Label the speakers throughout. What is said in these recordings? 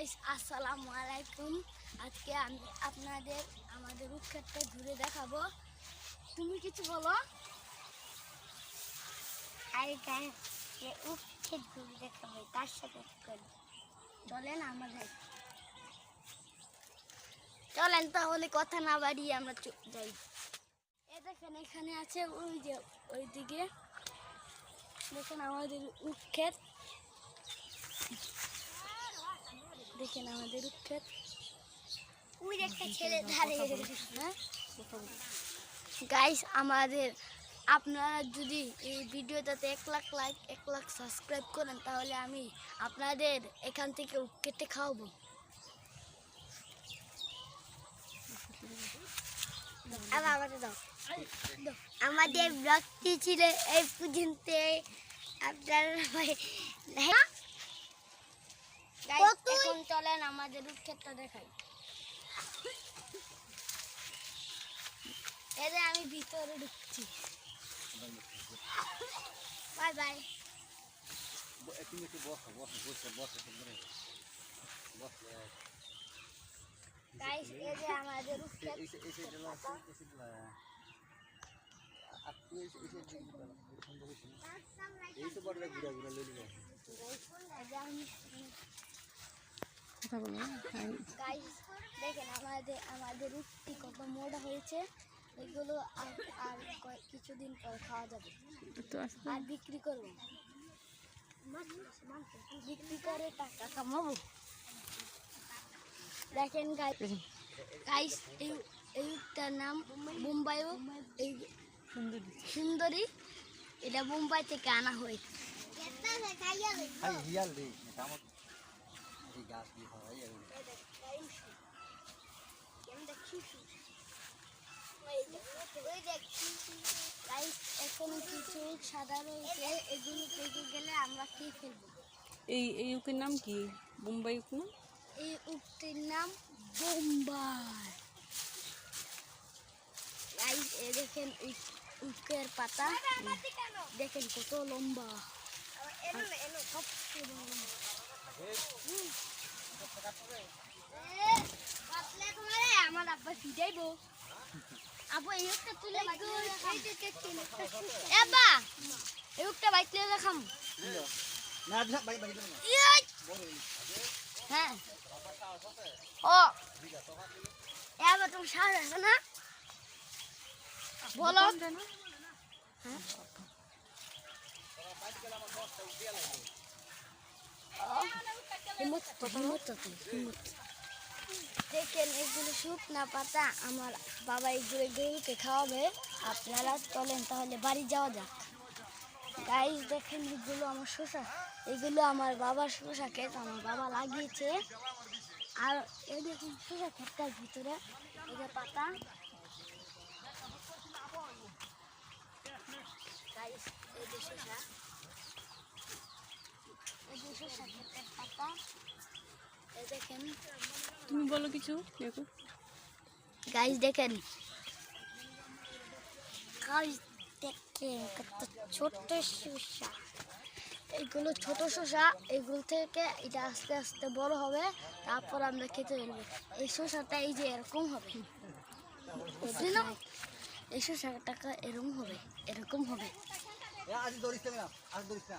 Speaker 1: Guys আসসালামু আলাইকুম। আজকে আমি আপনাদের আমাদের উৎক্ষেপটা ঘুরে দেখাবো। তুমি কিছু বলো?
Speaker 2: আর উঠে ঘুরে দেখাবে তার সাথে কি
Speaker 1: চলেন আমাদের চলেন তাহলে কথা না বাড়িয়ে আমরা যাই। এ দেখেন এখানে আছে ওই যে ওইদিকে। দেখেন আমাদের উৎক্ষেপ দেখেন আমাদের উৎক্ষেপ
Speaker 2: ওই একটা ছেলে দাঁড়িয়ে
Speaker 1: হ্যাঁ? গাইস আমাদের আপনারা যদি এই ভিডিওটাতে এক লাখ লাইক এক লাখ সাবস্ক্রাইব করেন তাহলে আমি আপনাদের এখান থেকে কেটে খাওয়াবো।
Speaker 2: আমাদের আমাদের ব্লগটি ছিল এই পর্যন্ত আপনারা হ্যাঁ
Speaker 1: Guys,
Speaker 2: কতই-
Speaker 1: এখন চলেন আমাদের উৎক্ষেপটা দেখাই। এই আমি ভিতরে ঢুকছি। Bye bye.
Speaker 3: তুমি একটু বসো বসো বসে বসলে
Speaker 1: গাইস এই যে আমাদের উৎক্ষেপ
Speaker 3: এই তো বড় ঘুরা ঘুরা লই লিবা
Speaker 1: এই যে আমি গাইস দেখেন আমাদের আমাদের উঠতি কত মোটা হয়েছে এগুলো আর আর কিছুদিন পর খাওয়া যাবে। আর বিক্রি করব। বিক্রি করে টাকা কামাবো। দেখেন গাইস গাইস এই এই উটটার নাম বোম্বাই এই সুন্দরী। এটা বোম্বাই থেকে আনা হয়েছে।
Speaker 3: এই গাছ দিয়ে হয় এই
Speaker 1: এখন কিছু সাদা রয়েছে এগুলো পেকে গেলে আমরা খেয়ে ফেলব
Speaker 4: এই এই উকের নাম কি? বোম্বাই উক না
Speaker 1: এই উটটির নাম বোম্বাই। দেখেন উক- উকের পাতা। দেখেন কত লম্বা। সবচেয়ে লম্বা। আমার আব্বা ফিটাইবো আব্বা এই উকটা তুলে আব্বা এই উকটা বাইতে দেখাম
Speaker 3: না না ভাই ভাই
Speaker 1: হ্যাঁ ও এবার তুমি সাহস আছে বলো? ও, হিম্মত তো, হিম্মত তো তুই, হিম্মত। দেখেন, এগুলো শুকনা পাতা, আমার বাবা এগুলো গরুকে খাওয়াবে। আপনারা চলেন তাহলে বাড়ি যাওয়া যাক। গাইস দেখেন এগুলো আমার শসা। এগুলো আমার বাবার শসা ক্ষেত, আমার বাবা লাগিয়েছে। আর এই দেখুন শসা ক্ষেতটার ভিতরে যে পাতা। গাইস এই যে শসা ক্ষেতের পাতা এই দেখেন।
Speaker 4: তুমি বলো কিছু দেখো।
Speaker 1: গাইস দেখেন। গাইস দেখেন কত ছোট শসা এগুলো ছোট শসা এগুলো থেকে এটা আস্তে আস্তে বড় হবে তারপর আমরা খেতে পারব এই শসাটা এই যে এরকম হবে। বুঝলি না? এই শসাটা এরকম হবে এরকম হবে।
Speaker 3: আজ দরিস না আজ দরিস না।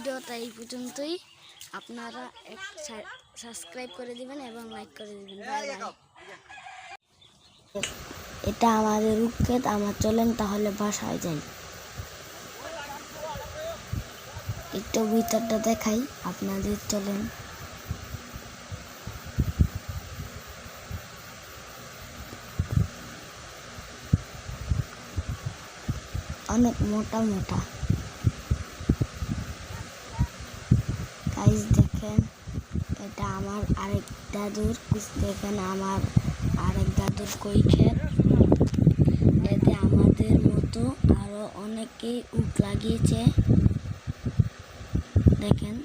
Speaker 1: ভিডিওটা এই পর্যন্তই। আপনারা এক সাবস্ক্রাইব করে দিবেন এবং লাইক করে দিবেন। এটা আমাদের উৎক্ষেত, আমার চলেন তাহলে বাসায় যাই। একটু ভিতরটা দেখাই, আপনাদের চলেন। অনেক মোটা মোটা। গাইস দেখেন, এটা আমার আরেক দাদুর, দেখেন আমার আরেক দাদুর কই এতে আমাদের মতো আরও অনেকেই উট লাগিয়েছে। দেখেন।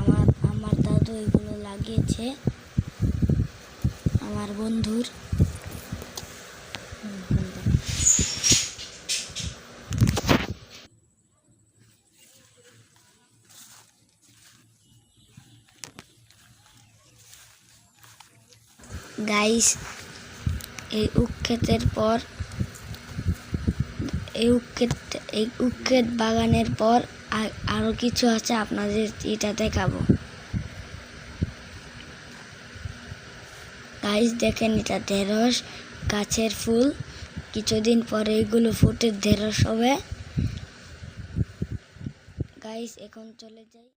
Speaker 1: আমার আমার দাদু এগুলো লাগিয়েছে। আমার বন্ধুর। গাইস, এই উক্ষেতের পর, এই উক্ষেত এই উক্ষেত বাগানের পর আর- আরও কিছু আছে আপনাদের এটা দেখাবো। গাইস, দেখেন এটা ঢেঁড়স, গাছের ফুল। কিছুদিন পরে এগুলো ফুটে ঢেঁড়স হবে। গাইস, এখন চলে যাই।